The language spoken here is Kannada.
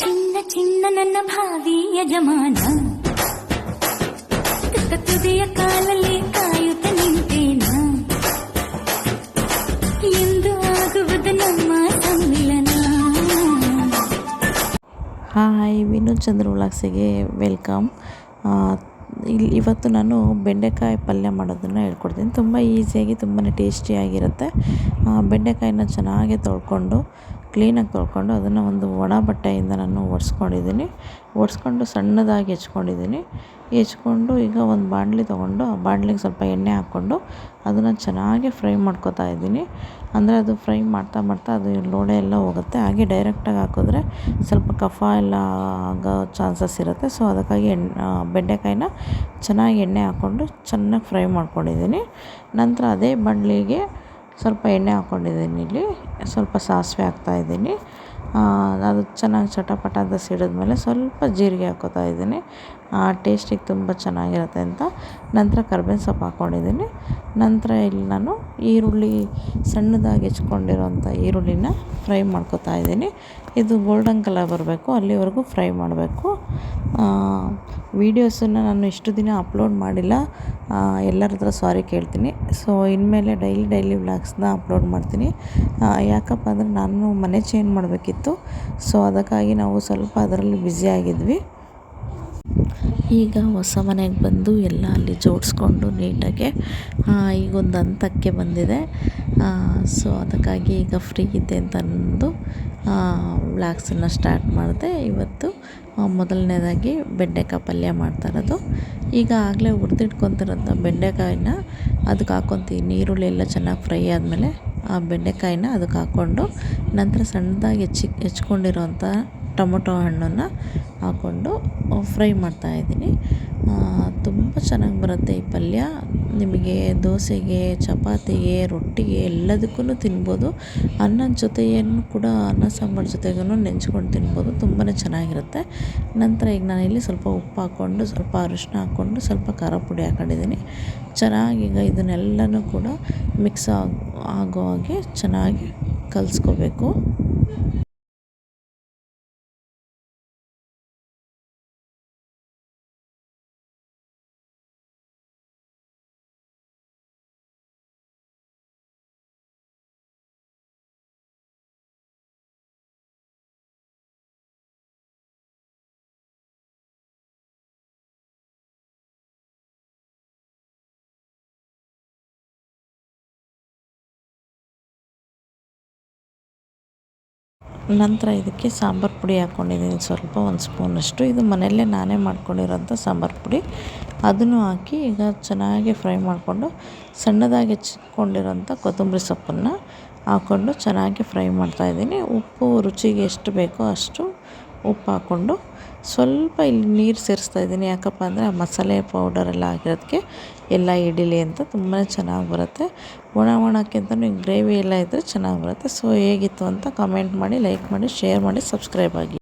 ಚಿನ್ನ ಚಿನ್ನ ನನ್ನ ಭಾವಿ ಯಜಮಾನ. ತುದಿಯ ಕಾಲಲ್ಲಿ ಕಾಯುತ್ತ ನಿಂತೇನ? ಎಂದು ಆಗುವುದು ನಮ್ಮ ಸಮ್ಮಿಲನ. ಹಾಯ್ ವಿನು ಚಂದ್ರ ವ್ಲಾಗ್ಸಿಗೆ ವೆಲ್ಕಮ್. ಇಲ್ಲಿ ಇವತ್ತು ನಾನು ಬೆಂಡೆಕಾಯಿ ಪಲ್ಯ ಮಾಡೋದನ್ನು ಹೇಳ್ಕೊಡ್ತೀನಿ. ತುಂಬ ಈಸಿಯಾಗಿ ತುಂಬಾ ಟೇಸ್ಟಿಯಾಗಿರುತ್ತೆ. ಬೆಂಡೆಕಾಯಿನ ಚೆನ್ನಾಗಿ ತೊಳ್ಕೊಂಡು ಕ್ಲೀನಾಗಿ ತೊಳ್ಕೊಂಡು ಅದನ್ನು ಒಂದು ಒಣ ಬಟ್ಟೆಯಿಂದ ನಾನು ಒರೆಸ್ಕೊಂಡಿದ್ದೀನಿ. ಒರೆಸ್ಕೊಂಡು ಸಣ್ಣದಾಗಿ ಹೆಚ್ಕೊಂಡಿದ್ದೀನಿ. ಹೆಚ್ಕೊಂಡು ಈಗ ಒಂದು ಬಾಣಲಿ ತೊಗೊಂಡು, ಆ ಬಾಣಲಿಗೆ ಸ್ವಲ್ಪ ಎಣ್ಣೆ ಹಾಕ್ಕೊಂಡು ಅದನ್ನು ಚೆನ್ನಾಗಿ ಫ್ರೈ ಮಾಡ್ಕೊತಾ ಇದ್ದೀನಿ. ಅಂದರೆ ಅದು ಫ್ರೈ ಮಾಡ್ತಾ ಮಾಡ್ತಾ ಅದು ಲೋಳೆ ಎಲ್ಲ ಹೋಗುತ್ತೆ. ಹಾಗೆ ಡೈರೆಕ್ಟಾಗಿ ಹಾಕಿದ್ರೆ ಸ್ವಲ್ಪ ಕಫ ಎಲ್ಲ ಆಗೋ ಚಾನ್ಸಸ್ ಇರುತ್ತೆ. ಸೊ ಅದಕ್ಕಾಗಿ ಎಣ್ಣೆ ಬೆಂಡೆಕಾಯಿನ ಚೆನ್ನಾಗಿ ಎಣ್ಣೆ ಹಾಕ್ಕೊಂಡು ಚೆನ್ನಾಗಿ ಫ್ರೈ ಮಾಡ್ಕೊಂಡಿದ್ದೀನಿ. ನಂತರ ಅದೇ ಬಾಣಲಿಗೆ ಸ್ವಲ್ಪ ಎಣ್ಣೆ ಹಾಕ್ಕೊಂಡಿದ್ದೀನಿ ಇಲ್ಲಿ, ಸ್ವಲ್ಪ ಸಾಸಿವೆ ಹಾಕ್ತಾಯಿದ್ದೀನಿ ಅದು ಚೆನ್ನಾಗಿ ಚಟಪಟ ಅಂತ ಸಿಡಿದ್ಮೇಲೆ ಸ್ವಲ್ಪ ಜೀರಿಗೆ ಹಾಕ್ಕೋತಾ ಇದ್ದೀನಿ. ಟೇಸ್ಟಿಗೆ ತುಂಬ ಚೆನ್ನಾಗಿರುತ್ತೆ ಅಂತ. ನಂತರ ಕರ್ಬೇವಿನ ಸೊಪ್ಪು ಹಾಕ್ಕೊಂಡಿದ್ದೀನಿ ನಂತರ ಇಲ್ಲಿ ನಾನು ಈರುಳ್ಳಿ ಸಣ್ಣದಾಗಿ ಹೆಚ್ಕೊಂಡಿರೋಂಥ ಈರುಳ್ಳಿನ ಫ್ರೈ ಮಾಡ್ಕೊತಾ ಇದ್ದೀನಿ. ಇದು ಗೋಲ್ಡನ್ ಕಲರ್ ಬರಬೇಕು, ಅಲ್ಲಿವರೆಗೂ ಫ್ರೈ ಮಾಡಬೇಕು. ವೀಡಿಯೋಸನ್ನು ನಾನು ಇಷ್ಟು ದಿನ ಅಪ್ಲೋಡ್ ಮಾಡಿಲ್ಲ. ಎಲ್ಲರ ಹತ್ರ ಸಾರಿ ಕೇಳ್ತೀನಿ. ಸೊ, ಇನ್ಮೇಲೆ ಡೈಲಿ ಡೈಲಿ ವ್ಲಾಗ್ಸ್ನ ಅಪ್ಲೋಡ್ ಮಾಡ್ತೀನಿ. ಯಾಕಪ್ಪ ಅಂದರೆ ನಾನು ಮನೆ ಚೇಂಜ್ ಮಾಡಬೇಕಿತ್ತು. ಸೊ, ಅದಕ್ಕಾಗಿ ನಾವು ಸ್ವಲ್ಪ ಅದರಲ್ಲಿ ಬ್ಯುಸಿ ಆಗಿದ್ವಿ. ಈಗ ಹೊಸ ಮನೆಗೆ ಬಂದು ಎಲ್ಲ ಅಲ್ಲಿ ಜೋಡಿಸ್ಕೊಂಡು ನೀಟಾಗೆ ಈಗ ಒಂದು ಹಂತಕ್ಕೆ ಬಂದಿದೆ. ಸೊ ಅದಕ್ಕಾಗಿ ಈಗ ಫ್ರೀ ಇದೆ ಅಂತ ಅಂದು ವ್ಲಾಗ್ಸನ್ನು ಸ್ಟಾರ್ಟ್ ಮಾಡಿದೆ. ಇವತ್ತು ಮೊದಲನೇದಾಗಿ ಬೆಂಡೆಕಾಯಿ ಪಲ್ಯ ಮಾಡ್ತಾ ಇರೋದು. ಈಗ ಆಗಲೇ ಹುರಿದಿಟ್ಕೊತಿರೋಂಥ ಬೆಂಡೆಕಾಯಿನ ಅದಕ್ಕೆ ಹಾಕ್ಕೊತೀವಿ ನೀರುಳ್ಳಿ ಎಲ್ಲ ಚೆನ್ನಾಗಿ ಫ್ರೈ ಆದಮೇಲೆ ಆ ಬೆಂಡೆಕಾಯಿನ ಅದಕ್ಕೆ ಹಾಕ್ಕೊಂಡು ನಂತರ ಸಣ್ಣದಾಗಿ ಹೆಚ್ಚಿ ಹೆಚ್ಕೊಂಡಿರೋಂಥ ಟೊಮೊಟೊ ಹಣ್ಣನ್ನು ಹಾಕ್ಕೊಂಡು ಫ್ರೈ ಮಾಡ್ತಾಯಿದ್ದೀನಿ ತುಂಬ ಚೆನ್ನಾಗಿ ಬರುತ್ತೆ ಈ ಪಲ್ಯ. ನಿಮಗೆ ದೋಸೆಗೆ, ಚಪಾತಿಗೆ, ರೊಟ್ಟಿಗೆ ಎಲ್ಲದಕ್ಕೂ ತಿನ್ಬೋದು. ಅನ್ನದ ಜೊತೆಯನ್ನು ಕೂಡ ಅನ್ನ ಸಾಂಬಾರು ಜೊತೆಗೂ ನೆಂಚ್ಕೊಂಡು ತಿನ್ಬೋದು. ತುಂಬಾ ಚೆನ್ನಾಗಿರುತ್ತೆ. ನಂತರ ಈಗ ನಾನು ಇಲ್ಲಿ ಸ್ವಲ್ಪ ಉಪ್ಪು ಹಾಕ್ಕೊಂಡು, ಸ್ವಲ್ಪ ಅರಿಶಿನ ಹಾಕ್ಕೊಂಡು, ಸ್ವಲ್ಪ ಖಾರ ಪುಡಿ ಹಾಕೊಂಡಿದ್ದೀನಿ. ಚೆನ್ನಾಗಿ ಈಗ ಇದನ್ನೆಲ್ಲನೂ ಕೂಡ ಮಿಕ್ಸ್ ಆಗಿ, ಆಗೋ ಹಾಗೆ ಚೆನ್ನಾಗಿ ಕಲಿಸ್ಕೋಬೇಕು. ನಂತರ ಇದಕ್ಕೆ ಸಾಂಬಾರು ಪುಡಿ ಹಾಕ್ಕೊಂಡಿದ್ದೀನಿ ಸ್ವಲ್ಪ ಒಂದು ಸ್ಪೂನಷ್ಟು. ಇದು ಮನೆಯಲ್ಲೇ ನಾನೇ ಮಾಡ್ಕೊಂಡಿರೋಂಥ ಸಾಂಬಾರು ಪುಡಿ. ಅದನ್ನು ಹಾಕಿ ಈಗ ಚೆನ್ನಾಗಿ ಫ್ರೈ ಮಾಡಿಕೊಂಡು ಸಣ್ಣದಾಗಿ ಹೆಚ್ಚಿಕೊಂಡಿರೋಂಥ ಕೊತ್ತಂಬರಿ ಸೊಪ್ಪನ್ನು ಹಾಕ್ಕೊಂಡು ಚೆನ್ನಾಗಿ ಫ್ರೈ ಮಾಡ್ತಾಯಿದ್ದೀನಿ ಉಪ್ಪು ರುಚಿಗೆ ಎಷ್ಟು ಬೇಕೋ ಅಷ್ಟು ಉಪ್ಪು ಹಾಕ್ಕೊಂಡು ಸ್ವಲ್ಪ ಇಲ್ಲಿ ನೀರು ಸೇರಿಸ್ತಾ ಇದ್ದೀನಿ. ಯಾಕಪ್ಪ ಅಂದರೆ ಆ ಮಸಾಲೆ ಎಲ್ಲ ಆಗಿರೋದಕ್ಕೆ ಎಲ್ಲ ಹಿಡೀಲಿ ಅಂತ ತುಂಬಾ ಚೆನ್ನಾಗಿ ಬರುತ್ತೆ. ಒಣ ಒಣಕ್ಕಿಂತ ಗ್ರೇವಿ ಎಲ್ಲ ಇದ್ದರೆ ಚೆನ್ನಾಗಿ ಬರುತ್ತೆ. ಸೊ ಹೇಗಿತ್ತು ಅಂತ ಕಮೆಂಟ್ ಮಾಡಿ ಲೈಕ್ ಮಾಡಿ ಶೇರ್ ಮಾಡಿ ಸಬ್ಸ್ಕ್ರೈಬ್ ಆಗಿ.